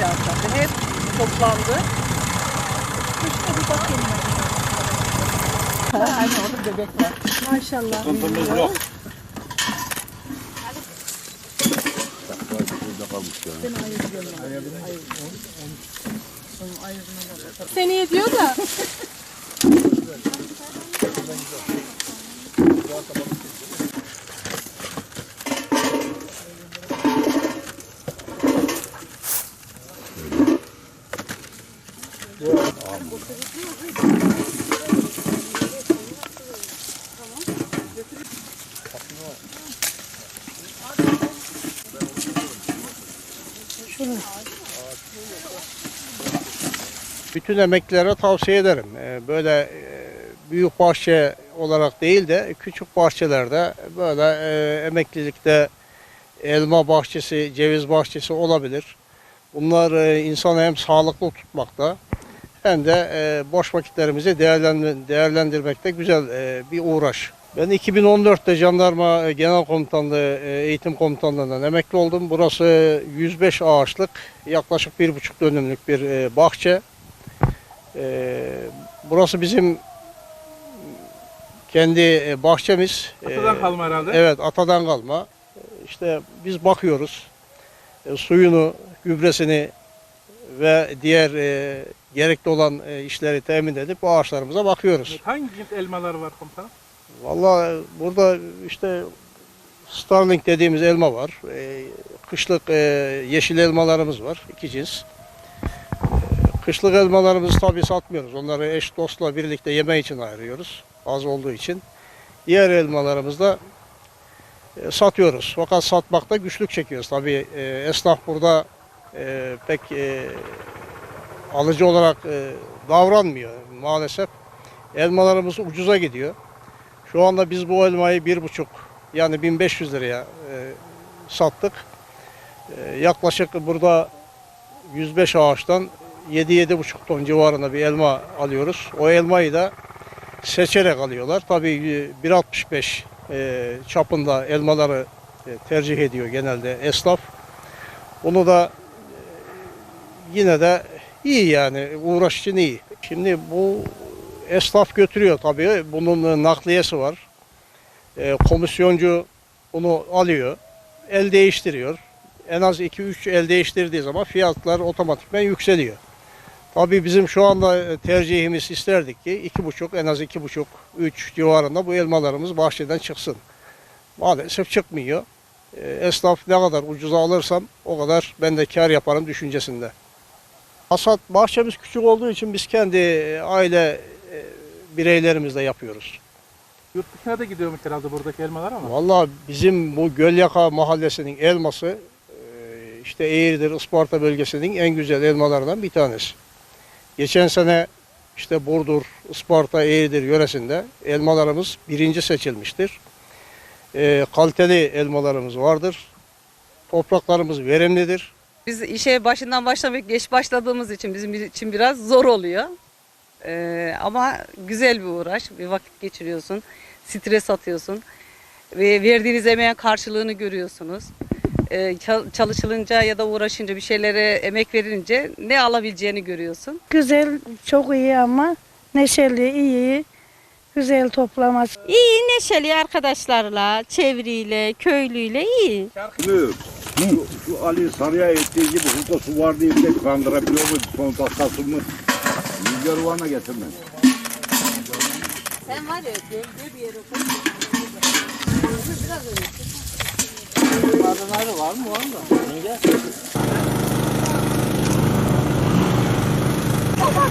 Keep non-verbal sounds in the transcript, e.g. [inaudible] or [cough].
zaten. Hep toplandı. Şuna bir bakayım Hani orada bebek var. ben. Maşallah. Sıkıntımız yok. Seneye diyor da. [laughs] Bütün emeklilere tavsiye ederim. Ee, Böyle e, büyük bahçe olarak değil de küçük bahçelerde böyle e, emeklilikte elma bahçesi, ceviz bahçesi olabilir. Bunlar e, insanı hem sağlıklı tutmakta hem de e, boş vakitlerimizi değerlendir- değerlendirmekte güzel e, bir uğraş. Ben 2014'te Jandarma e, Genel Komutanlığı e, Eğitim Komutanlığı'ndan emekli oldum. Burası 105 ağaçlık yaklaşık bir buçuk dönümlük bir e, bahçe. Burası bizim kendi bahçemiz. Atadan kalma herhalde. Evet, atadan kalma. İşte biz bakıyoruz. Suyunu, gübresini ve diğer gerekli olan e, işleri temin edip bu ağaçlarımıza bakıyoruz. Hangi cins elmalar var komutanım? Vallahi burada işte Starling dediğimiz elma var. Ee, kışlık e, yeşil elmalarımız var. iki cins. Ee, kışlık elmalarımızı tabii satmıyoruz. Onları eş dostla birlikte yeme için ayırıyoruz. Az olduğu için. Diğer elmalarımızı da e, satıyoruz. Fakat satmakta güçlük çekiyoruz. Tabii e, esnaf burada e, pek e, alıcı olarak e, davranmıyor maalesef. Elmalarımız ucuza gidiyor. Şu anda biz bu elmayı bir buçuk yani 1500 liraya e, sattık. E, yaklaşık burada 105 ağaçtan 7-7,5 ton civarında bir elma alıyoruz. O elmayı da seçerek alıyorlar. Tabii e, 1.65 e, çapında elmaları tercih ediyor genelde esnaf. Bunu da yine de iyi yani uğraş için iyi. Şimdi bu esnaf götürüyor tabii. Bunun e, nakliyesi var. E, komisyoncu bunu alıyor. El değiştiriyor. En az 2-3 el değiştirdiği zaman fiyatlar otomatikman yükseliyor. Tabii bizim şu anda e, tercihimiz isterdik ki 2,5 en az 2,5 3 civarında bu elmalarımız bahçeden çıksın. Maalesef çıkmıyor. E, Esnaf ne kadar ucuza alırsam o kadar ben de kar yaparım düşüncesinde. Hasat bahçemiz küçük olduğu için biz kendi e, aile e, bireylerimizle yapıyoruz. Yurt dışına da gidiyormuş herhalde buradaki elmalar ama. Vallahi bizim bu Gölyaka mahallesinin elması e, işte Eğirdir, Isparta bölgesinin en güzel elmalarından bir tanesi. Geçen sene işte Burdur, Isparta, Eğirdir yöresinde elmalarımız birinci seçilmiştir. E, kaliteli elmalarımız vardır. Topraklarımız verimlidir. Biz işe başından başlamak geç başladığımız için bizim için biraz zor oluyor. Ee, ama güzel bir uğraş. Bir vakit geçiriyorsun. Stres atıyorsun. Ve verdiğiniz emeğin karşılığını görüyorsunuz. Ee, çal- çalışılınca ya da uğraşınca bir şeylere emek verince ne alabileceğini görüyorsun. Güzel, çok iyi ama neşeli, iyi. Güzel toplaması. İyi neşeli arkadaşlarla, çevreyle, köylüyle iyi. Hı. Şu, şu Ali Sarı'ya ettiği gibi burada su var diye bile şey kandırabiliyor mu? Son takasını rüzgar varına getirmez. Sen var ya gölge bir yere koyuyorsun. Biraz öyle. Kadınları var mı onda? Önce. Baba.